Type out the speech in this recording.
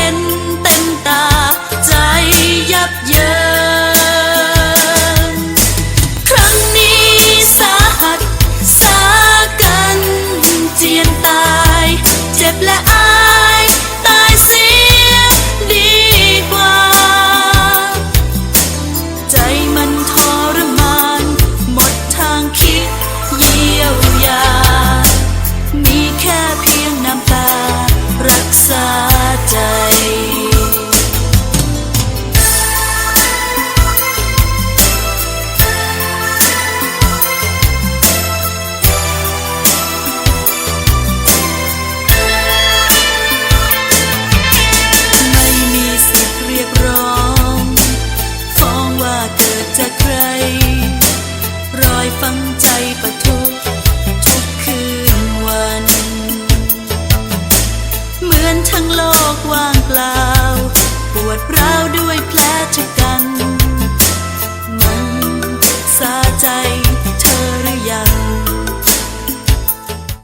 đến tên ta. อนทั้งโลกว่างเปล่า ปวดร้าวด้วยแผลชะกัน มันสาใจ